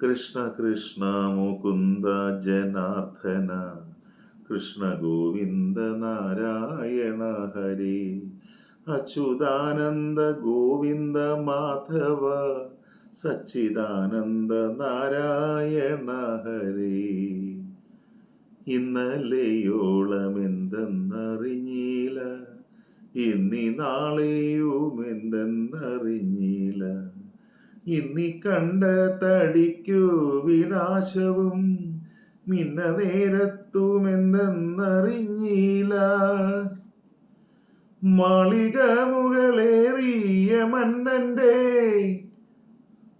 കൃഷ്ണ കൃഷ്ണ മുകുന്ദ ജനാർദ്ദന കൃഷ്ണ ഗോവിന്ദ നാരായണ ഹരി അച്യുതാനന്ദ ഗോവിന്ദ മാധവ സച്ചിദാനന്ദ നാരായണ ഹരി. ഇന്നലെയോളം എന്തെന്നറിഞ്ഞില്ല ഇന്നി നാളെയും എന്തെന്നറിഞ്ഞില്ല ഇന്നി കണ്ട തടിക്കു വിനാശവും. മിന്ന നേരത്തുമെന്നറിഞ്ഞില്ല മാളിക മുകളേറിയ മന്നന്റെ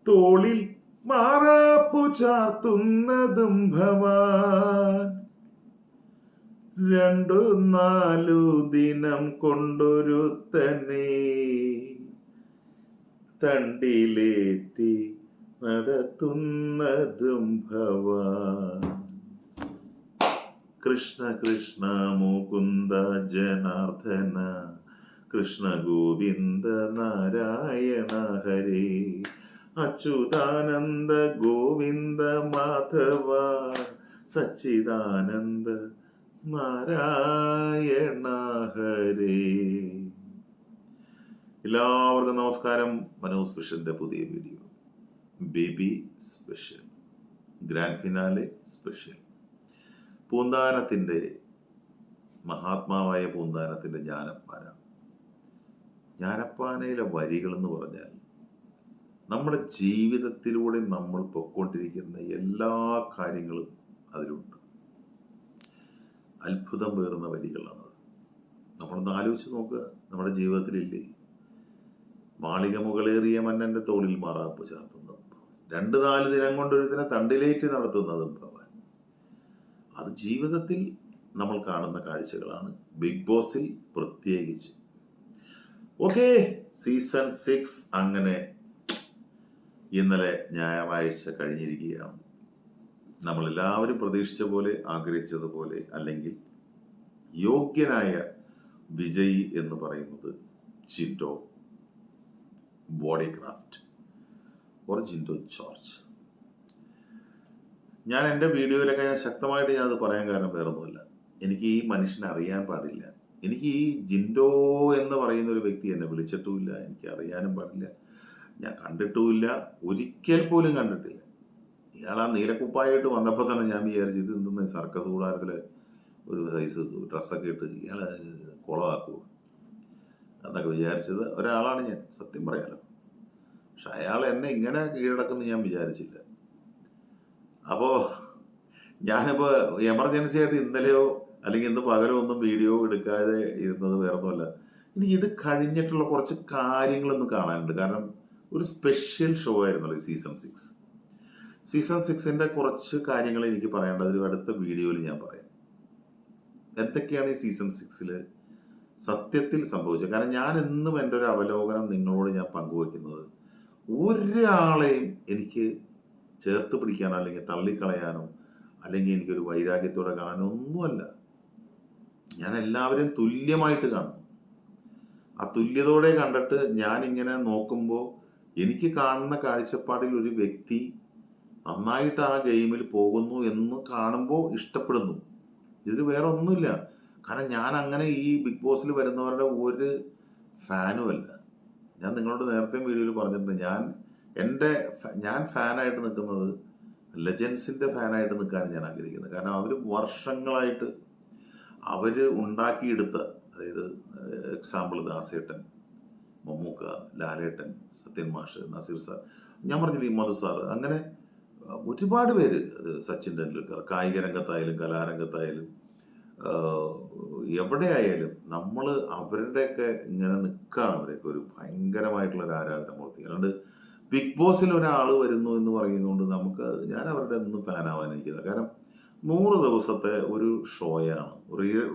തോളിൽ മാറാപ്പു ചാർത്തുന്നതും ഭവാൻ രണ്ടു നാലു ദിനം കൊണ്ടൊരു തന്നെ തണ്ടിലേറ്റി നടത്തുന്നതും ഭവാൻ കൃഷ്ണ കൃഷ്ണ മുകുന്ദ ജനാർദ്ദന കൃഷ്ണ ഗോവിന്ദ നാരായണ ഹരേ. അച്യുതാനന്ദ ഗോവിന്ദ മാധവ സച്ചിദാനന്ദ നാരായണ ഹരേ. എല്ലാവർക്കും നമസ്കാരം. മനോ സ്പെഷ്യലിന്റെ പുതിയ video. Baby special. Grand finale special. പൂന്താനത്തിന്റെ മഹാത്മാവായ പൂന്താനത്തിന്റെ ജ്ഞാനപ്പാന. ജ്ഞാനപ്പാനയിലെ വരികളെന്ന് പറഞ്ഞാൽ നമ്മുടെ ജീവിതത്തിലൂടെ നമ്മൾ പൊക്കൊണ്ടിരിക്കുന്ന എല്ലാ കാര്യങ്ങളും അതിലുണ്ട്. അത്ഭുതം പേറുന്ന വരികളാണത്. നമ്മളൊന്ന് ആലോചിച്ച് നോക്കുക നമ്മുടെ ജീവിതത്തിലില്ലേ? മാളിക മുകളേറിയ മന്നന്റെ തോളിൽ മാറാപ്പ് ചാർത്തുന്നതും രണ്ട് നാല് ദിനം കൊണ്ടൊരുത്തിനെ തണ്ടിലേറ്റ് നടത്തുന്നതും ഭവൻ. അത് ജീവിതത്തിൽ നമ്മൾ കാണുന്ന കാഴ്ചകളാണ്. ബിഗ് ബോസിൽ പ്രത്യേകിച്ച്. ഓക്കെ സീസൺ സിക്സ് അങ്ങനെ ഇന്നലെ ഞായറാഴ്ച കഴിഞ്ഞിരിക്കുകയാണ്. നമ്മളെല്ലാവരും പ്രതീക്ഷിച്ച പോലെ ആഗ്രഹിച്ചതുപോലെ അല്ലെങ്കിൽ യോഗ്യനായ വിജയി എന്ന് പറയുന്നത് Jinto body craft or Jinto George ഞാൻ എന്റെ വീഡിയോയിലൊക്കെ ഞാൻ ശക്തമായിട്ട് ഞാനത് പറയാൻ കാരണം വേറൊന്നുമില്ല. എനിക്ക് ഈ മനുഷ്യനെ അറിയാൻ പാടില്ല. എനിക്ക് ഈ ജിൻഡോ എന്ന് പറയുന്ന ഒരു വ്യക്തി എന്നെ വിളിച്ചിട്ടുമില്ല. എനിക്ക് അറിയാനും പാടില്ല. ഞാൻ കണ്ടിട്ടുമില്ല. ഒരിക്കൽ പോലും കണ്ടിട്ടില്ല. ഇയാൾ ആ നീലക്കുപ്പായിട്ട് വന്നപ്പോൾ തന്നെ ഞാൻ വിചാരിച്ചു ഇത് എന്തെന്ന് സർക്കസ് കൂടാരത്തിൽ ഒരു സൈസ് ഡ്രസ്സൊക്കെ ഇട്ട് ഇയാൾ കുളമാക്കുമോ എന്നൊക്കെ വിചാരിച്ചത് ഒരാളാണ് ഞാൻ സത്യം പറയാലോ. പക്ഷെ അയാൾ എന്നെ ഇങ്ങനെ കീഴടക്കുമെന്ന് ഞാൻ വിചാരിച്ചില്ല. അപ്പോൾ ഞാനിപ്പോൾ എമർജൻസി ആയിട്ട് ഇന്നലെയോ അല്ലെങ്കിൽ ഇന്ന് പകലോ ഒന്നും വീഡിയോ എടുക്കാതെ ഇരുന്നത് വേറൊന്നുമല്ല. ഇനി ഇത് കഴിഞ്ഞിട്ടുള്ള കുറച്ച് കാര്യങ്ങളൊന്നും കാണാനുണ്ട്. കാരണം ഒരു സ്പെഷ്യൽ ഷോ ആയിരുന്നല്ലോ സീസൺ സിക്സ് സീസൺ സിക്സിന്റെ കുറച്ച് കാര്യങ്ങൾ എനിക്ക് പറയേണ്ടത് അടുത്ത വീഡിയോയിൽ ഞാൻ പറയാം. എന്തൊക്കെയാണ് ഈ സീസൺ സിക്സിൽ സത്യത്തിൽ സംഭവിച്ചത് കാരണം ഞാൻ എന്നും എന്റെ ഒരു അവലോകനം നിങ്ങളോട് ഞാൻ പങ്കുവയ്ക്കുന്നത് ഒരാളെയും എനിക്ക് ചേർത്ത് പിടിക്കാനോ അല്ലെങ്കിൽ തള്ളിക്കളയാനോ അല്ലെങ്കിൽ എനിക്കൊരു വൈരാഗ്യത്തോടെ കാണാനോ ഒന്നുമല്ല. ഞാൻ എല്ലാവരെയും തുല്യമായിട്ട് കാണും. ആ തുല്യതയോടെ കണ്ടിട്ട് ഞാൻ ഇങ്ങനെ നോക്കുമ്പോൾ എനിക്ക് കാണുന്ന കാഴ്ചപ്പാടിൽ ഒരു വ്യക്തി നന്നായിട്ട് ആ ഗെയിമിൽ പോകുന്നു എന്ന് കാണുമ്പോൾ ഇഷ്ടപ്പെടുന്നു. ഇതിൽ വേറെ ഒന്നുമില്ല കാരണം ഞാൻ അങ്ങനെ ഈ ബിഗ് ബോസിൽ വരുന്നവരുടെ ഒരു ഫാനും ഫാനുമല്ല ഞാൻ നിങ്ങളോട് നേരത്തെ വീഡിയോയിൽ പറഞ്ഞിട്ടുണ്ട്. ഞാൻ എന്റെ ഞാൻ ഫാനായിട്ട് നിൽക്കുന്നത് ലെജൻസിന്റെ ഫാനായിട്ട് നിൽക്കാൻ ഞാൻ ആഗ്രഹിക്കുന്നത്. കാരണം അവർ വർഷങ്ങളായിട്ട് അവർ ഉണ്ടാക്കിയെടുത്ത അതായത് എക്സാമ്പിൾ ദാസേട്ടൻ മമ്മൂക്ക ലാലേട്ടൻ സത്യൻ മാഷ് നസീർ സാർ ഞാൻ പറഞ്ഞില്ലേ മധു സാർ അങ്ങനെ ഒരുപാട് പേര് സച്ചിൻ ടെണ്ടുൽക്കർ കായിക രംഗത്തായാലും കലാരംഗത്തായാലും എവിടെയായാലും നമ്മൾ അവരുടെയൊക്കെ ഇങ്ങനെ നിൽക്കുകയാണ് അവരെയൊക്കെ ഒരു ഭയങ്കരമായിട്ടുള്ള ഒരു ആരാധനമൂർത്തി അല്ലാണ്ട് ബിഗ് ബോസിൽ ഒരാൾ വരുന്നു എന്ന് പറയുന്നതുകൊണ്ട് നമുക്ക് ഞാൻ അവരുടെ ഒന്നും ഫാനാവാനിരിക്കുന്നത് കാരണം നൂറ് ദിവസത്തെ ഒരു ഷോയാണ്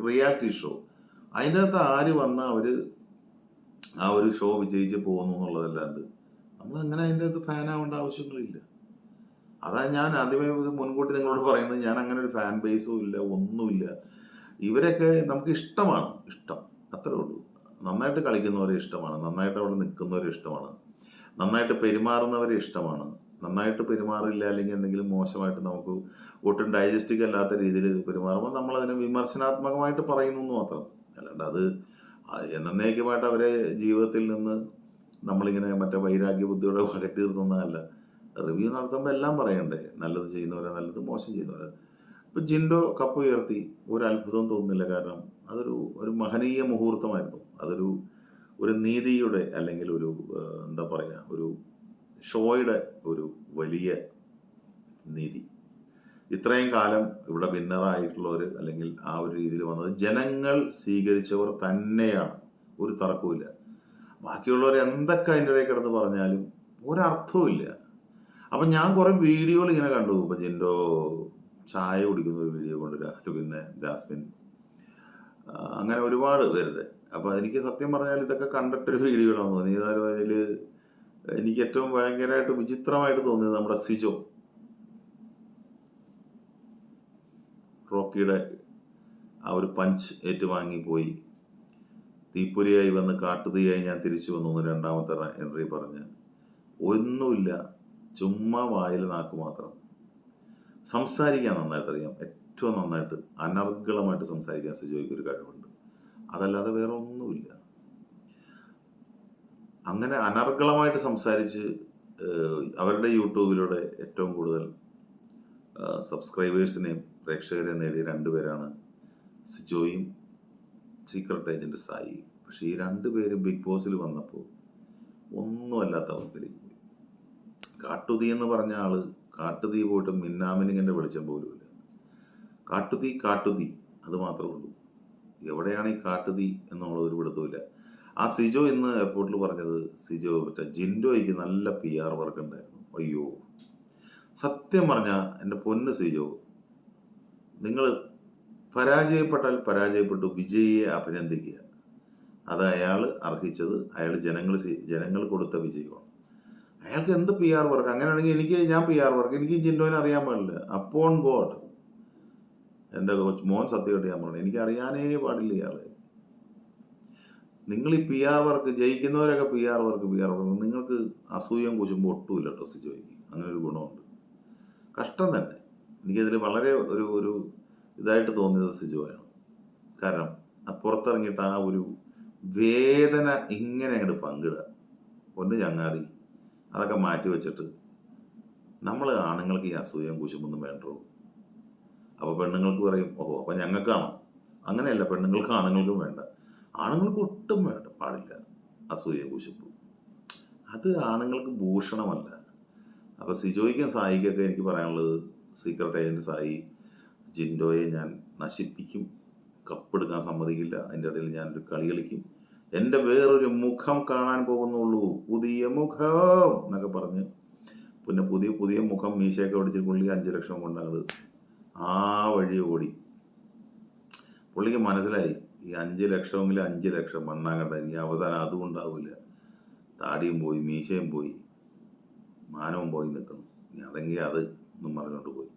റിയാലിറ്റി ഷോ. അതിന്റെ അകത്ത് ആര് വന്നാൽ അവർ ആ ഒരു ഷോ വിജയിച്ച് പോകുന്നു എന്നുള്ളതല്ലാണ്ട് നമ്മൾ അങ്ങനെ അതിന്റെ അകത്ത് ഫാനാവേണ്ട ആവശ്യങ്ങളില്ല. അതാ ഞാൻ ആദ്യമേ മുൻകൂട്ടി നിങ്ങളോട് പറയുന്നത് ഞാൻ അങ്ങനെ ഒരു ഫാൻ ബേസും ഇല്ല ഒന്നുമില്ല. ഇവരൊക്കെ നമുക്ക് ഇഷ്ടമാണ് ഇഷ്ടം. അത്രേ ഉള്ളൂ. നന്നായിട്ട് കളിക്കുന്നവരെ ഇഷ്ടമാണ് നന്നായിട്ട് അവിടെ നിൽക്കുന്നവരെ ഇഷ്ടമാണ് നന്നായിട്ട് പെരുമാറുന്നവരെ ഇഷ്ടമാണ് നന്നായിട്ട് പെരുമാറില്ല അല്ലെങ്കിൽ എന്തെങ്കിലും മോശമായിട്ട് നമുക്ക് ഒട്ടും ഡൈജസ്റ്റിക് അല്ലാത്ത രീതിയിൽ പെരുമാറുമ്പോൾ നമ്മളതിനെ വിമർശനാത്മകമായിട്ട് പറയുന്നു എന്ന് മാത്രം. അല്ലാണ്ട് അത് എന്നേക്കുമായിട്ട് അവരെ ജീവിതത്തിൽ നിന്ന് നമ്മളിങ്ങനെ മറ്റേ വൈരാഗ്യ ബുദ്ധിയോടെ അകറ്റി നിർത്തുന്നതല്ല റിവ്യൂ നടത്തുമ്പോൾ എല്ലാം പറയണ്ടേ? നല്ലത് ചെയ്യുന്നവരെ നല്ലത് മോശം ചെയ്യുന്നവരെ. ഇപ്പം ജിൻഡോ കപ്പ് ഉയർത്തി ഒരു അത്ഭുതം തോന്നുന്നില്ല. കാരണം അതൊരു ഒരു മഹനീയ മുഹൂർത്തമായിരുന്നു. അതൊരു ഒരു നീതിയുടെ അല്ലെങ്കിൽ ഒരു എന്താ പറയുക ഒരു ഷോയുടെ ഒരു വലിയ നീതി. ഇത്രയും കാലം ഇവിടെ വിന്നറായിട്ടുള്ളവർ അല്ലെങ്കിൽ ആ ഒരു രീതിയിൽ വന്നത് ജനങ്ങൾ സ്വീകരിച്ചവർ തന്നെയാണ്. ഒരു തർക്കവുമില്ല. ബാക്കിയുള്ളവർ എന്തൊക്കെ അതിന്റെ ഇടയിൽ കിടന്ന് പറഞ്ഞാലും ഒരർത്ഥവുമില്ല. അപ്പം ഞാൻ കുറേ വീഡിയോകൾ ഇങ്ങനെ കണ്ടു. ഇപ്പം ജിൻഡോ ചായ കുടിക്കുന്ന ഒരു വീഡിയോ കൊണ്ട് രാഹുൽ പിന്നെ ജാസ്മിൻ. അങ്ങനെ ഒരുപാട് പേരുടെ. അപ്പോൾ എനിക്ക് സത്യം പറഞ്ഞാൽ ഇതൊക്കെ കണ്ടിട്ടൊരു വീഡിയോകളാണ് തോന്നി. ഏതായാലും അതിൽ എനിക്ക് ഏറ്റവും ഭയങ്കരമായിട്ട് വിചിത്രമായിട്ട് തോന്നിയത് നമ്മുടെ സിജോ. റോക്കിയുടെ ആ ഒരു പഞ്ച് ഏറ്റുവാങ്ങി പോയി. തീപ്പൊരിയായി വന്ന് കാട്ടുതീയായി ഞാൻ തിരിച്ചു വന്നു രണ്ടാമത്തെ എൻട്രി പറഞ്ഞ്. ഒന്നുമില്ല ചുമ്മാ വായിൽ നാക്ക് മാത്രം. സംസാരിക്കാൻ നന്നായിട്ട് അറിയാം. ഏറ്റവും നന്നായിട്ട് അനർഗളമായിട്ട് സംസാരിക്കാൻ സിജോയ്ക്ക് ഒരു കഴിവുണ്ട്. അതല്ലാതെ വേറെ ഒന്നുമില്ല. അങ്ങനെ അനർഗളമായിട്ട് സംസാരിച്ച് അവരുടെ യൂട്യൂബിലൂടെ ഏറ്റവും കൂടുതൽ സബ്സ്ക്രൈബേഴ്സിനെയും പ്രേക്ഷകരെയും നേടിയ രണ്ടുപേരാണ് സിജോയും സീക്രട്ട് ഏജന്റ് സായി പക്ഷേ ഈ രണ്ടുപേരും ബിഗ് ബോസിൽ വന്നപ്പോൾ ഒന്നുമല്ലാത്ത അവസ്ഥയിലേക്ക് പോയി. കാട്ടുതി എന്ന് പറഞ്ഞ ആൾ കാട്ടുതീ പോയിട്ട് മിന്നാമിനിങ്ങിന്റെ വെളിച്ചം പോലുമില്ല കാട്ടുതീ കാട്ടുതീ അത് മാത്രമേ ഉള്ളൂ. എവിടെയാണ് ഈ കാട്ടുതീ എന്നുള്ളത് ഒരു പിടുത്തമില്ല ആ സിജോ ഇന്ന് എയർപോർട്ടിൽ പറഞ്ഞത് സിജോ മറ്റേ ജിൻഡോയ്ക്ക് നല്ല പി ആർ വർക്ക് ഉണ്ടായിരുന്നു. അയ്യോ. സത്യം പറഞ്ഞാൽ എന്റെ പൊന്ന് സിജോ നിങ്ങൾ പരാജയപ്പെട്ടാൽ പരാജയപ്പെട്ടു വിജയിയെ അഭിനന്ദിക്കുക. അത് അയാൾ അർഹിച്ചത് അയാൾ ജനങ്ങൾ ജനങ്ങൾ കൊടുത്ത വിജയമാണ്. അയാൾക്ക് എന്ത് പി ആർ വർക്ക് അങ്ങനെയാണെങ്കിൽ എനിക്ക് ഞാൻ പി ആർ വർക്ക് എനിക്ക് ജിൻഡോനെ അറിയാൻ പാടില്ല. അപ്പോൺ ഗോഡ് എന്റെ മോൻ സത്യമായിട്ട് ഞാൻ പറഞ്ഞു എനിക്ക് അറിയാനേ പാടില്ല ഇയാളെ. നിങ്ങൾ ഈ P R work ജയിക്കുന്നവരൊക്കെ P R work P R work നിങ്ങൾക്ക് അസൂയം കുശുമ്പോൾ ഒട്ടുമില്ല ഡ്രസ്സ് ചോദിക്കും അങ്ങനെ ഒരു ഗുണമുണ്ട്. കഷ്ടം തന്നെ. എനിക്കതിൽ വളരെ ഒരു ഒരു ഇതായിട്ട് തോന്നിയത് സിജുവാണ്. കാരണം പുറത്തിറങ്ങിയിട്ട് ആ ഒരു വേദന ഇങ്ങനെ അങ്ങോട്ട് പങ്കിടുക. ഒന്ന് ചങ്ങാതി. അതൊക്കെ മാറ്റി വെച്ചിട്ട് നമ്മൾ ആണുങ്ങൾക്ക് ഈ അസൂയം കുശുമൊന്നും വേണ്ടോ? അപ്പോൾ പെണ്ണുങ്ങൾക്ക് പറയും ഓഹോ അപ്പം ഞങ്ങൾക്കാണോ. അങ്ങനെയല്ല പെണ്ണുങ്ങൾക്ക് ആണുങ്ങൾക്കും വേണ്ട. ആണുങ്ങൾക്ക് ഒട്ടും വേണ്ട പാടില്ല. അസൂയ കുശുപ്പ് അത് ആണുങ്ങൾക്ക് ഭൂഷണമല്ല. അപ്പോൾ സിജോയ്ക്കും സായിക്കൊക്കെ എനിക്ക് പറയാനുള്ളത് സീക്രട്ട് ഏജന്റ് സായി ജിൻഡോയെ ഞാൻ നശിപ്പിക്കും. കപ്പെടുക്കാൻ സമ്മതിക്കില്ല. അതിന്റെ ഇടയിൽ ഞാനൊരു കളി കളിക്കും. എന്റെ വേറൊരു മുഖം കാണാൻ പോകുന്നുള്ളൂ. പുതിയ മുഖം എന്നൊക്കെ പറഞ്ഞ്. പിന്നെ പുതിയ പുതിയ മുഖം മീശയൊക്കെ ഓടിച്ച് പുള്ളി അഞ്ച് ലക്ഷം കൊണ്ടങ്ങട് ആ വഴി ഓടി. പുള്ളിക്ക് മനസ്സിലായി. ഈ അഞ്ച് ലക്ഷമെങ്കിലും അഞ്ച് ലക്ഷം മണ്ണാകണ്ട ഇനി അവസാനം അതും ഉണ്ടാവില്ല. താടിയും പോയി മീശയും പോയി മാനവും പോയി നിൽക്കണം. ഇനി അതെങ്കിൽ അത് എന്നും പറഞ്ഞുകൊണ്ട് പോയി.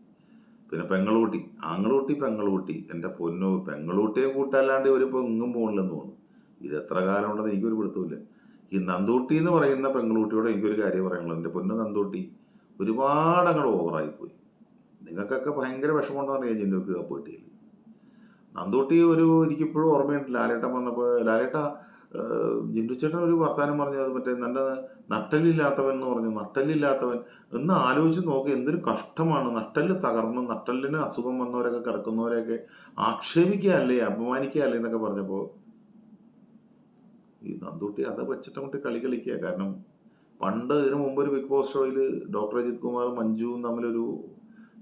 പിന്നെ പെങ്ങളൂട്ടി. ആങ്ങളൂട്ടി പെങ്ങളൂട്ടി. എന്റെ പൊന്നോ പെങ്ങളൂട്ടിയെ കൂട്ടല്ലാണ്ട് ഇവരിപ്പോൾ എങ്ങും പോകണില്ലെന്ന് തോന്നുന്നു. ഇത് എത്ര കാലം ഉണ്ടെന്ന് എനിക്കൊരു പിടുത്തമില്ല ഈ നന്ദൂട്ടി എന്ന് പറയുന്ന പെങ്ങളൂട്ടിയോട് എനിക്കൊരു കാര്യം പറയാനുള്ളത്. എന്റെ പൊന്നു നന്ദൂട്ടി ഒരുപാട് അങ്ങോട്ട് ഓവറായിപ്പോയി നിങ്ങൾക്കൊക്കെ ഭയങ്കര വിഷമമുണ്ടെന്ന് അറിയാം ജിൻഡോക്ക് കപ്പ് കിട്ടിയില്ല. നന്ദൂട്ടി ഒരു എനിക്കിപ്പോഴും ഓർമ്മയുണ്ട്. ലാലേട്ടൻ വന്നപ്പോൾ ലാലേട്ട ജിൻഡു ചേട്ടൻ ഒരു വർത്താനം പറഞ്ഞത് മറ്റേ നല്ല നട്ടലില്ലാത്തവൻ എന്ന് പറഞ്ഞു. നട്ടലില്ലാത്തവൻ എന്ന് ആലോചിച്ച് നോക്കി എന്തൊരു കഷ്ടമാണ്. നട്ടൽ തകർന്ന് നട്ടലിന് അസുഖം വന്നവരൊക്കെ കിടക്കുന്നവരെയൊക്കെ ആക്ഷേപിക്കുക അല്ലേ അപമാനിക്കുക അല്ലേ എന്നൊക്കെ പറഞ്ഞപ്പോൾ ഈ നന്ദൂട്ടി അത് വെച്ചിട്ട് അങ്ങോട്ട് കളി കളിക്കുക. കാരണം പണ്ട് ഇതിനു മുമ്പ് ഒരു ബിഗ് ബോസ് ഷോയിൽ ഡോക്ടർ അജിത് കുമാറും മഞ്ജുവും തമ്മിലൊരു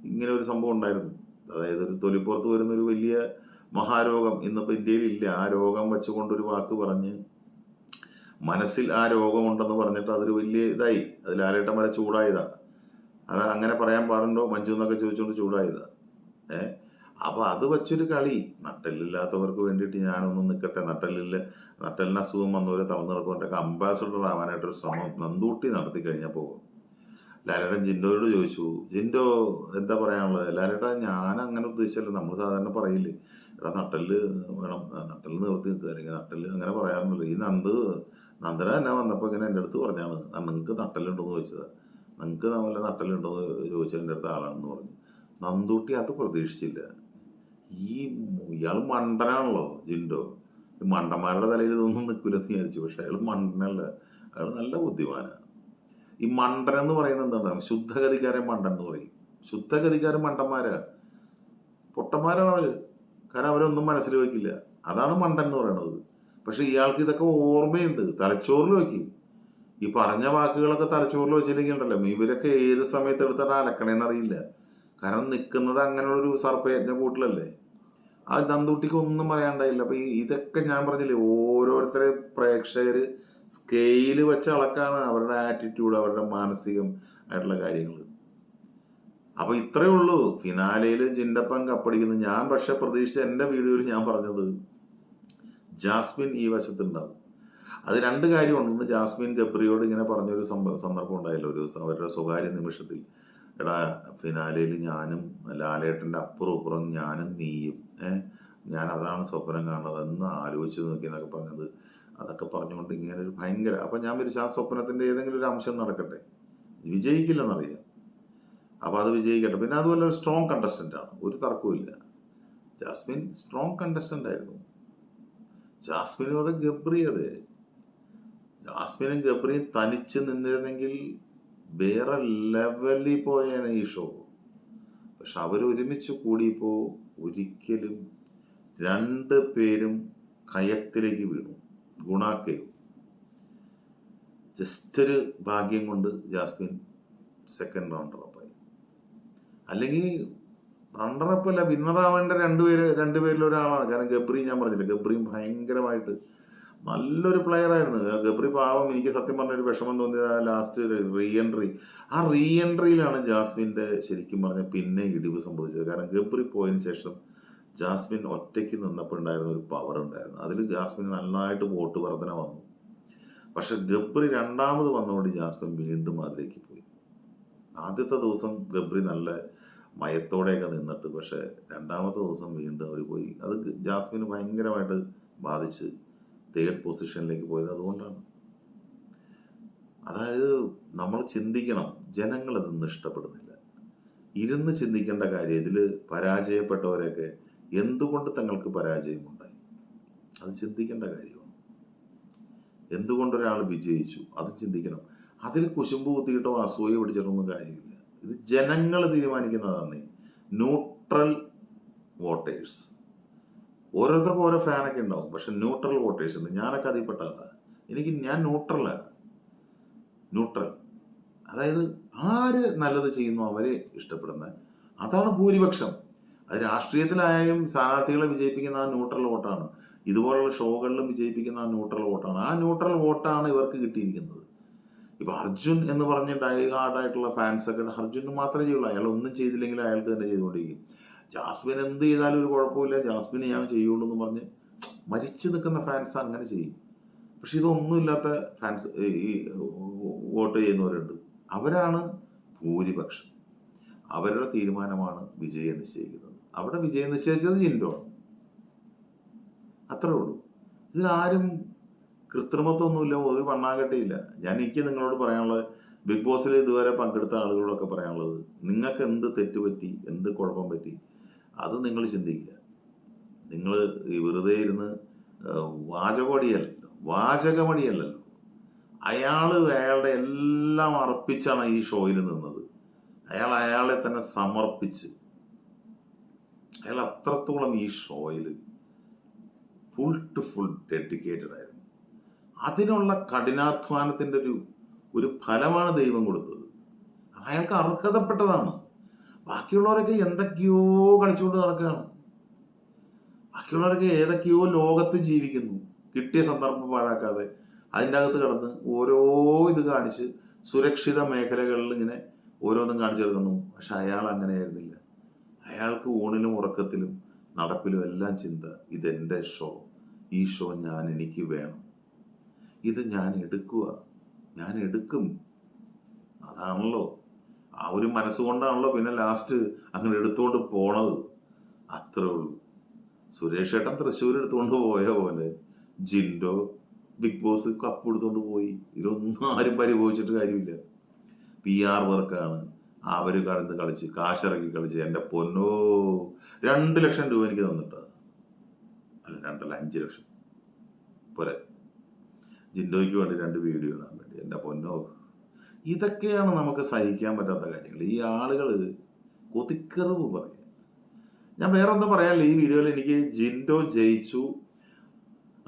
ഇങ്ങനെ ഒരു സംഭവം ഉണ്ടായിരുന്നു. അതായത് ഒരു തൊലിപ്പുറത്ത് വരുന്ന ഒരു വലിയ മഹാരോഗം ഇന്നിപ്പോൾ ഇന്ത്യയിൽ ഇല്ല. ആ രോഗം വെച്ചുകൊണ്ടൊരു വാക്ക് പറഞ്ഞ് മനസ്സിൽ ആ രോഗമുണ്ടെന്ന് പറഞ്ഞിട്ട് അതൊരു വലിയ ഇതായി. അതിൽ ആരേട്ടം വരെ ചൂടായതാണ് അത് അങ്ങനെ പറയാൻ പാടുണ്ടോ? മഞ്ജു എന്നൊക്കെ ചോദിച്ചുകൊണ്ട് ചൂടായതാണ് ഏ? അപ്പോൾ അത് വെച്ചൊരു കളി. നട്ടലില്ലാത്തവർക്ക് വേണ്ടിയിട്ട് ഞാനൊന്നും നിൽക്കട്ടെ നട്ടലില്ല നട്ടലിന് അസുഖം വന്നവരെ തളർന്നു നടക്കുന്നവരൊക്കെ അംബാസഡർ ആവാനായിട്ടൊരു ശ്രമം നന്തൂട്ടി നടത്തി കഴിഞ്ഞപ്പോൾ ലാലേട്ടൻ ജിൻഡോയോട് ചോദിച്ചു ജിൻഡോ എന്താ പറയാനുള്ളത്? ലാലേട്ട ഞാൻ അങ്ങനെ ഉദ്ദേശിച്ചല്ല. നമ്മൾ സാധാരണ പറയില്ലേ എടാ നട്ടൽ വേണം. നട്ടൽ നിർത്തി നിൽക്കുക അല്ലെങ്കിൽ നട്ടൽ അങ്ങനെ പറയാറുണ്ടല്ലോ. ഈ നന്ദ് നന്ദന എന്നെ വന്നപ്പോൾ ഇങ്ങനെ എന്റെ അടുത്ത് പറഞ്ഞാണ്. നിങ്ങൾക്ക് നട്ടലുണ്ടോന്ന് ചോദിച്ചത്. നിങ്ങൾക്ക് നല്ല നട്ടലുണ്ടോ എന്ന് ചോദിച്ചതിന്റെ അടുത്ത് ആളാണെന്ന് പറഞ്ഞു. നന്ദൂട്ടി അത് പ്രതീക്ഷിച്ചില്ല. ഈ ഇയാൾ മണ്ടനാണല്ലോ ജിൻഡോ. മണ്ടന്മാരുടെ തലയിൽ ഇതൊന്നും നിൽക്കില്ലെന്ന് വിചാരിച്ചു. പക്ഷെ അയാൾ മണ്ടനല്ല. അയാൾ നല്ല ബുദ്ധിമാനാണ് ഈ മണ്ടൻ എന്ന് പറയുന്നത് എന്താണ് ശുദ്ധഗതിക്കാരൻ മണ്ടൻ എന്ന് പറയും. ശുദ്ധഗതിക്കാരൻ മണ്ടന്മാരാ. പൊട്ടന്മാരാണ് അവർ. കാരണം അവരൊന്നും മനസ്സിൽ വയ്ക്കില്ല അതാണ് മണ്ടൻ എന്ന് പറയുന്നത് പക്ഷെ ഇയാൾക്ക് ഇതൊക്കെ ഓർമ്മയുണ്ട്. തലച്ചോറിൽ വയ്ക്കും ഈ പറഞ്ഞ വാക്കുകളൊക്കെ തലച്ചോറിൽ വെച്ചില്ലെങ്കിൽ ഉണ്ടല്ലോ. ഇവരൊക്കെ ഏത് സമയത്ത് എടുത്തിട്ട് അലക്കണേന്ന് അറിയില്ല. കാരണം നിൽക്കുന്നത് അങ്ങനെയുള്ളൊരു സർപ്പയജ്ഞ കൂട്ടിലല്ലേ? ആ നന്ദൂട്ടിക്ക് ഒന്നും പറയാണ്ടായില്ല. അപ്പൊ ഇതൊക്കെ ഞാൻ പറഞ്ഞില്ലേ ഓരോരുത്തരെ പ്രേക്ഷകര് സ്കെയിൽ വെച്ച് അളക്കാണ് അവരുടെ ആറ്റിറ്റ്യൂഡ് അവരുടെ മാനസികം ആയിട്ടുള്ള കാര്യങ്ങൾ അപ്പൊ ഇത്രയേ ഉള്ളൂ. ഫിനാലയിൽ ജിൻഡപ്പൻ കപ്പടിക്കുന്നു. ഞാൻ പക്ഷെ പ്രതീക്ഷിച്ച എന്റെ വീഡിയോയിൽ ഞാൻ പറഞ്ഞത് ജാസ്മിൻ ഈ വശത്തുണ്ടാവും. അത് രണ്ട് കാര്യമുണ്ട്. ഒന്ന് ജാസ്മിൻ ഗബ്രിയോട് ഇങ്ങനെ പറഞ്ഞൊരു സന്ദർഭം ഉണ്ടായല്ലോ ഒരു ദിവസം. അവരുടെ സ്വകാര്യ നിമിഷത്തിൽ. എടാ ഫിനാലയിൽ ഞാനും ലാലേട്ടന്റെ അപ്പുറം ഇപ്പുറം ഞാനും നീയും. ഞാൻ അതാണ് സ്വപ്നം കാണുന്നത്. എന്ന് ആലോചിച്ച് നോക്കി എന്നൊക്കെ പറഞ്ഞത്. അതൊക്കെ പറഞ്ഞുകൊണ്ട് ഇങ്ങനെ ഒരു ഭയങ്കര അപ്പം ഞാൻ വിരിച്ച ആ സ്വപ്നത്തിന്റെ ഏതെങ്കിലും ഒരു അംശം നടക്കട്ടെ. വിജയിക്കില്ലെന്നറിയാം. അപ്പോൾ അത് വിജയിക്കട്ടെ. പിന്നെ അതുപോലെ ഒരു സ്ട്രോങ് കണ്ടസ്റ്റന്റ് ആണ്. ഒരു തർക്കവുമില്ല ജാസ്മിൻ സ്ട്രോങ് കണ്ടസ്റ്റന്റ് ആയിരുന്നു. ജാസ്മിനും അത് ഗബ്രി അതെ ജാസ്മിനും ഗബ്രിയും തനിച്ച് നിന്നിരുന്നെങ്കിൽ വേറെ ലെവലിൽ പോയാണ് ഈ ഷോ പക്ഷെ അവർ ഒരുമിച്ച് കൂടിയപ്പോൾ ഒരിക്കലും രണ്ട് പേരും കയത്തിലേക്ക് വീണു. ഗുണാക്കയും. ജസ്റ്റ് ഒരു ഭാഗ്യം കൊണ്ട് ജാസ്മിൻ സെക്കൻഡ് റൗണ്ടർ അപ്പായി അല്ലെങ്കിൽ റണ്ണർ വിന്നറാവേണ്ട രണ്ടുപേര് രണ്ടുപേരിൽ ഒരാളാണ് കാരണം ഗബ്രി ഞാൻ പറഞ്ഞില്ല ഗബ്രിയും ഭയങ്കരമായിട്ട് നല്ലൊരു പ്ലെയർ ആയിരുന്നു. ഗബ്രി പാവം എനിക്ക് സത്യം പറഞ്ഞ ഒരു വിഷമം തോന്നിയത് ആ ലാസ്റ്റ് റീ എൻട്രി ആ റീ എൻട്രിയിലാണ് ജാസ്മിന്റെ ശരിക്കും പറഞ്ഞ പിന്നെ ഇടിവ് സംഭവിച്ചത്. കാരണം ഗബ്രി പോയതിന് ശേഷം ജാസ്മിൻ ഒറ്റയ്ക്ക് നിന്നപ്പോൾ ഉണ്ടായിരുന്ന ഒരു പവർ ഉണ്ടായിരുന്നു. അതിൽ ജാസ്മിൻ നന്നായിട്ട് വോട്ട് വർധന വന്നു. പക്ഷെ ഗബ്രി രണ്ടാമത് വന്നതുകൊണ്ട് ജാസ്മിൻ വീണ്ടും അതിലേക്ക് പോയി. ആദ്യത്തെ ദിവസം ഗബ്രി നല്ല മയത്തോടെയൊക്കെ നിന്നിട്ട് പക്ഷേ രണ്ടാമത്തെ ദിവസം വീണ്ടും അവർ പോയി. അത് ജാസ്മിന് ഭയങ്കരമായിട്ട് ബാധിച്ച് തേർഡ് പൊസിഷനിലേക്ക് പോയത് അതുകൊണ്ടാണ്. അതായത് നമ്മൾ ചിന്തിക്കണം ജനങ്ങൾ അതൊന്നും ഇഷ്ടപ്പെടുന്നില്ല. ഇരുന്ന് ചിന്തിക്കേണ്ട കാര്യം ഇതിൽ പരാജയപ്പെട്ടവരെയൊക്കെ എന്തുകൊണ്ട് തങ്ങൾക്ക് പരാജയമുണ്ടായി? അത് ചിന്തിക്കേണ്ട കാര്യമാണ്. എന്തുകൊണ്ടൊരാൾ വിജയിച്ചു? അത് ചിന്തിക്കണം. അതിൽ കുശുമ്പ് കുത്തിയിട്ടോ അസൂയ പിടിച്ചിട്ടൊന്നും കാര്യമില്ല. ഇത് ജനങ്ങൾ തീരുമാനിക്കുന്നതാണ് ന്യൂട്രൽ വോട്ടേഴ്സ് ഓരോരുത്തർക്കും ഓരോ ഫാനൊക്കെ ഉണ്ടാവും. പക്ഷെ ന്യൂട്രൽ വോട്ടേഴ്സ് ഉണ്ട്. ഞാനൊക്കെ അതിൽ എനിക്ക് ഞാൻ ന്യൂട്രലാണ് ന്യൂട്രൽ അതായത് ആര് നല്ലത് ചെയ്യുന്നു അവരെ ഇഷ്ടപ്പെടുന്ന അതാണ് ഭൂരിപക്ഷം. അത് രാഷ്ട്രീയത്തിലായാലും സ്ഥാനാർത്ഥികളെ വിജയിപ്പിക്കുന്ന ആ ന്യൂട്രൽ വോട്ടാണ് ഇതുപോലുള്ള ഷോകളിലും വിജയിപ്പിക്കുന്ന ആ ന്യൂട്രൽ വോട്ടാണ് ആ ന്യൂട്രൽ വോട്ടാണ് ഇവർക്ക് കിട്ടിയിരിക്കുന്നത്. ഇപ്പൊ അർജുൻ എന്ന് പറഞ്ഞ ഡൈ ഫാൻസ് ഒക്കെ അർജുന് മാത്രമേ ചെയ്യുള്ളൂ. അയാൾ ഒന്നും ചെയ്തില്ലെങ്കിൽ അയാൾക്ക് തന്നെ ചെയ്തുകൊണ്ടിരിക്കും. ജാസ്മിൻ എന്ത് ചെയ്താലും ഒരു കുഴപ്പമില്ല. ജാസ്മിൻ ഞാൻ ചെയ്യുള്ളൂ എന്ന് പറഞ്ഞ് മരിച്ചു നിൽക്കുന്ന ഫാൻസ് അങ്ങനെ ചെയ്യും. പക്ഷെ ഇതൊന്നുമില്ലാത്ത ഫാൻസ് ഈ വോട്ട് ചെയ്യുന്നവരുണ്ട്. അവരാണ് ഭൂരിപക്ഷം. അവരുടെ തീരുമാനമാണ് വിജയം നിശ്ചയിക്കുന്നത്. അവിടെ വിജയം നിശ്ചയിച്ചത് ജിൻഡോ അത്രേ ഉള്ളൂ. ഇതിലാരും കൃത്രിമത്വമൊന്നുമില്ല ഒരു പണ്ണാകട്ടിയില്ല ഞാൻ എനിക്ക് നിങ്ങളോട് പറയാനുള്ളത് ബിഗ് ബോസിൽ ഇതുവരെ പങ്കെടുത്ത ആളുകളോടൊക്കെ പറയാനുള്ളത് നിങ്ങൾക്ക് എന്ത് തെറ്റ് പറ്റി എന്ത് കുഴപ്പം പറ്റി അത് നിങ്ങൾ ചിന്തിക്കുക. നിങ്ങൾ ഈ വെറുതെ ഇരുന്ന് വാചകോടിയല്ലല്ലോ വാചകമടിയല്ലല്ലോ. അയാൾ അയാളുടെ എല്ലാം അർപ്പിച്ചാണ് ഈ ഷോയിൽ നിന്നത്. അയാൾ അയാളെ തന്നെ സമർപ്പിച്ച്. അയാൾ അത്രത്തോളം ഈ ഷോയിൽ ഫുൾ ടു ഫുൾ ഡെഡിക്കേറ്റഡ് ആയിരുന്നു. അതിനുള്ള കഠിനാധ്വാനത്തിന്റെ ഒരു ഒരു ഫലമാണ് ദൈവം കൊടുത്തത്. അയാൾക്ക് അർഹതപ്പെട്ടതാണ്. ബാക്കിയുള്ളവരൊക്കെ എന്തൊക്കെയോ കളിച്ചുകൊണ്ട് നടക്കുകയാണ്. ബാക്കിയുള്ളവരൊക്കെ ഏതൊക്കെയോ ലോകത്ത് ജീവിക്കുന്നു. കിട്ടിയ സന്ദർഭം പാഴാക്കാതെ അതിന്റെ അകത്ത് കിടന്ന് ഓരോ ഇത് കാണിച്ച് സുരക്ഷിത മേഖലകളിൽ ഇങ്ങനെ ഓരോന്നും കാണിച്ചെടുക്കുന്നു പക്ഷെ അയാൾ അങ്ങനെയായിരുന്നില്ല അയാൾക്ക് ഊണിലും ഉറക്കത്തിലും നടപ്പിലും എല്ലാം ചിന്ത ഇതെന്റെ ഷോ ഈ ഷോ ഞാൻ എനിക്ക് വേണം. ഇത് ഞാൻ എടുക്കുക. ഞാൻ എടുക്കും. അതാണല്ലോ ആ ഒരു മനസ്സുകൊണ്ടാണല്ലോ പിന്നെ ലാസ്റ്റ് അങ്ങനെ എടുത്തുകൊണ്ട് പോണത്. അത്രേ ഉള്ളൂ. സുരേഷ് ഏട്ടൻ തൃശ്ശൂർ എടുത്തുകൊണ്ട് പോയ പോലെ. ജിൻഡോ ബിഗ് ബോസ് കപ്പ് എടുത്തുകൊണ്ട് പോയി. ഇതൊന്നും ആരും പരിഭവിച്ചിട്ട് കാര്യമില്ല. പി ആർ വർക്കാണ് അവർ കടന്ന് കളിച്ച് കാശിറക്കി കളിച്ച്. എന്റെ പൊന്നോ രണ്ട് ലക്ഷം രൂപ എനിക്ക് തന്നിട്ടാ. അല്ല രണ്ടല്ല അഞ്ച് ലക്ഷം. പോരെ. ജിൻഡോയ്ക്ക് വേണ്ടി രണ്ട് വീഡിയോ ഇടാൻ വേണ്ടി. എന്റെ പൊന്നോ. ഇതൊക്കെയാണ് നമുക്ക് സഹിക്കാൻ പറ്റാത്ത കാര്യങ്ങൾ. ഈ ആളുകൾ കൊതിക്കറിവ് പറയും. ഞാൻ വേറെ ഒന്നും പറയാനില്ല. ഈ വീഡിയോയിൽ എനിക്ക് ജിൻഡോ ജയിച്ചു.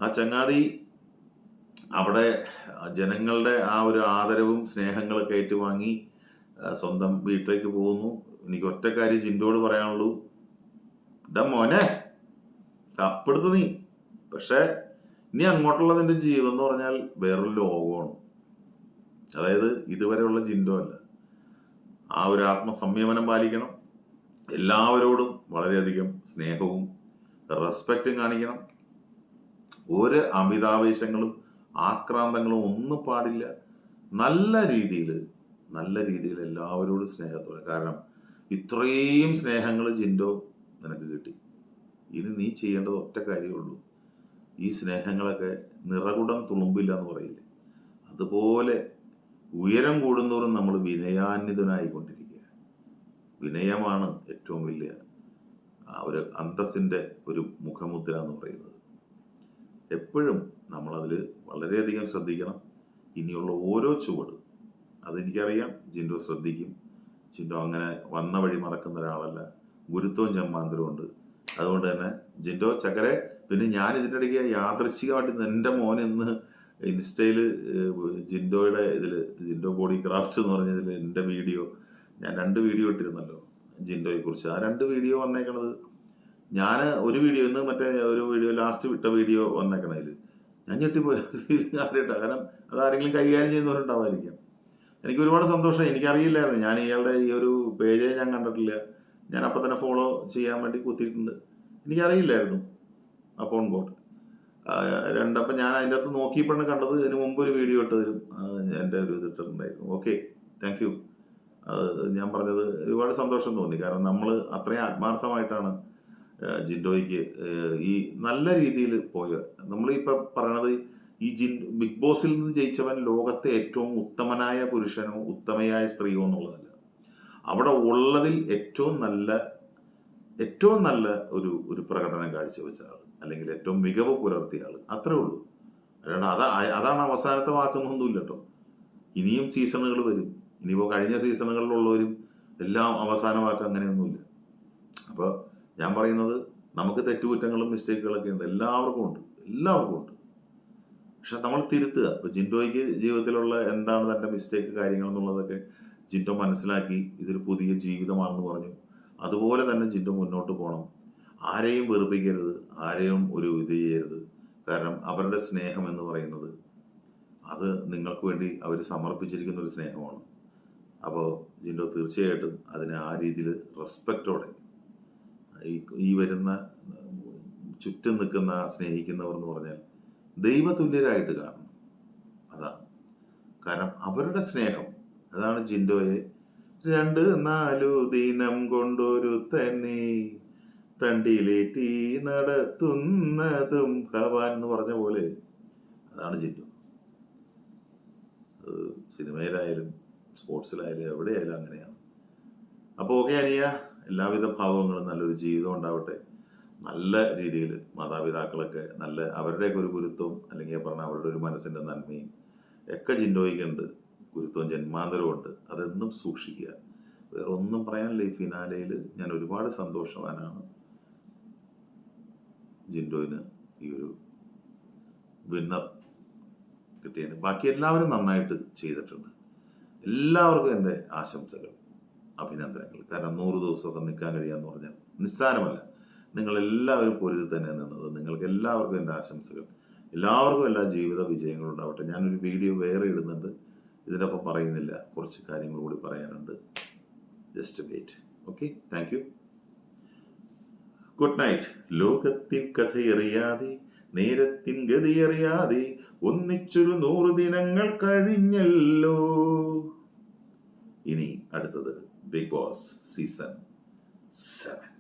ആ ചങ്ങാതി അവിടെ ജനങ്ങളുടെ ആ ഒരു ആദരവും സ്നേഹങ്ങളൊക്കെ ഏറ്റുവാങ്ങി സ്വന്തം വീട്ടിലേക്ക് പോകുന്നു. എനിക്ക് ഒറ്റ കാര്യം ജിൻഡോട് പറയാനുള്ളൂ. ഡ മോനെ കപ്പെടുത്ത് നീ. പക്ഷേ ഇനി അങ്ങോട്ടുള്ള നിന്റെ ജീവിതം എന്ന് പറഞ്ഞാൽ വേറൊരു ലോകമാണ്. അതായത് ഇതുവരെയുള്ള ജിൻഡോ അല്ല. ആ ഒരു ആത്മസംയമനം പാലിക്കണം. എല്ലാവരോടും വളരെയധികം സ്നേഹവും റെസ്പെക്റ്റും കാണിക്കണം. ഒരു അമിതാവേശങ്ങളും ആക്രാന്തങ്ങളും ഒന്നും പാടില്ല. നല്ല രീതിയിൽ നല്ല രീതിയിൽ എല്ലാവരോടും സ്നേഹത്തോടെ. കാരണം ഇത്രയും സ്നേഹങ്ങൾ ജിൻഡോ നിനക്ക് കിട്ടി. ഇനി നീ ചെയ്യേണ്ടത് ഒറ്റ കാര്യമേ ഉള്ളൂ ഈ സ്നേഹങ്ങളൊക്കെ നിറകുടം തുളുമ്പില്ല എന്ന് പറയില്ലേ? അതുപോലെ ഉയരം കൂടുന്തോറും നമ്മൾ വിനയാന്വിതനായിക്കൊണ്ടിരിക്കുക വിനയമാണ് ഏറ്റവും വലിയ ഒരു അന്തസ്സിന്റെ ഒരു മുഖമുദ്ര എന്ന് പറയുന്നത്. എപ്പോഴും നമ്മളതിൽ വളരെയധികം ശ്രദ്ധിക്കണം. ഇനിയുള്ള ഓരോ ചുവട് അതെനിക്കറിയാം ജിൻഡോ ശ്രദ്ധിക്കും. ജിൻഡോ അങ്ങനെ വന്ന വഴി മറക്കുന്ന ഒരാളല്ല. ഗുരുത്വം ജന്മാന്തരവും ഉണ്ട്. അതുകൊണ്ട് തന്നെ ജിൻഡോ ചക്കരെ പിന്നെ ഞാൻ ഇതിന്റെ ഇടയ്ക്ക് യാദൃശികമായിട്ട് എന്റെ മോൻ ഇന്ന് ഇൻസ്റ്റയിൽ ജിൻഡോയുടെ ഇതിൽ ജിൻഡോ ബോഡി ക്രാഫ്റ്റ് എന്ന് പറഞ്ഞതിൽ എന്റെ വീഡിയോ ഞാൻ രണ്ട് വീഡിയോ ഇട്ടിരുന്നല്ലോ ജിൻഡോയെ കുറിച്ച്. ആ രണ്ട് വീഡിയോ വന്നേക്കണത് ഞാൻ ഒരു വീഡിയോ ഇന്ന് മറ്റേ ഒരു വീഡിയോ ലാസ്റ്റ് വിട്ട വീഡിയോ വന്നേക്കണതിൽ ഞാൻ ഞെട്ടിപ്പോയി. കാര്യമായിട്ടാ കാരണം അതാരെങ്കിലും കൈകാര്യം ചെയ്യുന്നവരുണ്ടാവായിരിക്കാം എനിക്ക് ഒരുപാട് സന്തോഷം. എനിക്കറിയില്ലായിരുന്നു. ഞാൻ ഇയാളുടെ ഈ ഒരു പേജേ ഞാൻ കണ്ടിട്ടില്ല. ഞാൻ അപ്പം തന്നെ ഫോളോ ചെയ്യാൻ വേണ്ടി കുത്തിയിട്ടുണ്ട്. എനിക്കറിയില്ലായിരുന്നു. അപ്പോൺ ഗോഡ് രണ്ടപ്പം ഞാൻ അതിന്റെ അകത്ത് നോക്കിയപ്പോഴാണ് കണ്ടത് ഇതിന് മുമ്പ് ഒരു വീഡിയോ ഇട്ട് തരും എന്റെ ഒരു ഇത് ഇട്ടിട്ടുണ്ടായിരുന്നു. ഓക്കെ താങ്ക് യു ഞാൻ പറഞ്ഞത് ഒരുപാട് സന്തോഷം തോന്നി. കാരണം നമ്മൾ അത്രയും ആത്മാർത്ഥമായിട്ടാണ് ജിൻഡോയ്ക്ക് ഈ നല്ല രീതിയിൽ പോയ നമ്മളിപ്പോൾ പറയണത് ഈ ജിൻ ബിഗ് ബോസിൽ നിന്ന് ജയിച്ചവൻ ലോകത്തെ ഏറ്റവും ഉത്തമനായ പുരുഷനോ ഉത്തമയായ സ്ത്രീയോ എന്നുള്ളതല്ല. അവിടെ ഉള്ളതിൽ ഏറ്റവും നല്ല ഏറ്റവും നല്ല ഒരു ഒരു പ്രകടനം കാഴ്ചവെച്ച ആൾ അല്ലെങ്കിൽ ഏറ്റവും മികവ് പുലർത്തിയ ആൾ അത്രേ ഉള്ളൂ. അല്ലാണ്ട് അതാ അതാണ് അവസാനത്തെ വാക്കുന്നൊന്നുമില്ല കേട്ടോ. ഇനിയും സീസണുകൾ വരും. ഇനിയിപ്പോൾ കഴിഞ്ഞ സീസണുകളിലുള്ളവരും എല്ലാം അവസാന വാക്ക് അങ്ങനെയൊന്നുമില്ല. അപ്പോൾ ഞാൻ പറയുന്നത് നമുക്ക് തെറ്റുകുറ്റങ്ങളും മിസ്റ്റേക്കുകളൊക്കെ ഉണ്ട്. എല്ലാവർക്കും ഉണ്ട്. എല്ലാവർക്കും ഉണ്ട്. പക്ഷെ നമ്മൾ തിരുത്തുക. ഇപ്പോൾ ജിൻഡോയ്ക്ക് ജീവിതത്തിലുള്ള എന്താണ് തന്റെ മിസ്റ്റേക്ക് കാര്യങ്ങൾ എന്നുള്ളതൊക്കെ ജിൻഡോ മനസ്സിലാക്കി ഇതൊരു പുതിയ ജീവിതമാണെന്ന് പറഞ്ഞു. അതുപോലെ തന്നെ ജിൻഡോ മുന്നോട്ട് പോകണം. ആരെയും വെറുപ്പിക്കരുത് ആരെയും ഒരു ഇത് ചെയ്യരുത്. കാരണം അവരുടെ സ്നേഹം എന്ന് പറയുന്നത് അത് നിങ്ങൾക്ക് വേണ്ടി അവർ സമർപ്പിച്ചിരിക്കുന്ന ഒരു സ്നേഹമാണ്. അപ്പോൾ ജിൻഡോ തീർച്ചയായിട്ടും അതിനെ ആ രീതിയിൽ റെസ്പെക്റ്റോടെ ഈ വരുന്ന ചുറ്റും നിൽക്കുന്ന സ്നേഹിക്കുന്നവർ എന്ന് പറഞ്ഞാൽ ദൈവതുല്യരായിട്ട് കാണണം. അതാണ്. കാരണം അവരുടെ സ്നേഹം അതാണ് ജിൻഡോയെ രണ്ട് നാലു ദിനം കൊണ്ടൊരു തന്നെ തണ്ടിലേറ്റി നടത്തുന്നതും ഭവാൻ എന്ന് പറഞ്ഞ പോലെ അതാണ് ജിൻഡോ. അത് സിനിമയിലായാലും സ്പോർട്സിലായാലും എവിടെയായാലും അങ്ങനെയാണ്. അപ്പോൾ ഓക്കെ അനിയ എല്ലാവിധ ഭാവങ്ങളും നല്ലൊരു ജീവിതം ഉണ്ടാവട്ടെ. നല്ല രീതിയിൽ മാതാപിതാക്കളൊക്കെ നല്ല അവരുടെയൊക്കെ ഒരു ഗുരുത്വം അല്ലെങ്കിൽ പറഞ്ഞ അവരുടെ ഒരു മനസ്സിന്റെ നന്മയും ഒക്കെ ചിന്തോയിക്കുന്നുണ്ട് ഗുരുത്വം ജന്മാന്തരമുണ്ട് അതെന്നും സൂക്ഷിക്കുക. വേറെ ഒന്നും പറയാനില്ല ഈ ഫിനാലയിൽ. ഞാൻ ഒരുപാട് സന്തോഷവാനാണ്. ജിൻഡോയിന് ഈ ഒരു വിന്നർ കിട്ടിയതിന്. ബാക്കി എല്ലാവരും നന്നായിട്ട് ചെയ്തിട്ടുണ്ട്. എല്ലാവർക്കും എന്റെ ആശംസകൾ അഭിനന്ദനങ്ങൾ. കാരണം നൂറ് ദിവസമൊക്കെ നിൽക്കാൻ കഴിയാന്ന് പറഞ്ഞാൽ നിസ്സാരമല്ല. നിങ്ങളെല്ലാവരും പൊരുതി തന്നെ നിന്നത് നിങ്ങൾക്ക് എല്ലാവർക്കും എന്റെ ആശംസകൾ. എല്ലാവർക്കും എല്ലാ ജീവിത വിജയങ്ങളും ഉണ്ടാവട്ടെ. ഞാനൊരു വീഡിയോ വേറെ ഇടുന്നുണ്ട്. ഇതിനൊപ്പം പറയുന്നില്ല. കുറച്ച് കാര്യങ്ങൾ കൂടി പറയാനുണ്ട്. Just wait. Okay thank good night ലോകത്തിൽ കഥയറിയാതെ നേരത്തിൻ ഗതിയറിയാതെ ഒന്നിച്ചൊരു നൂറ് ദിനങ്ങൾ കഴിഞ്ഞല്ലോ. ഇനി അടുത്തത് ബിഗ് ബോസ് സീസൺ സെവൻ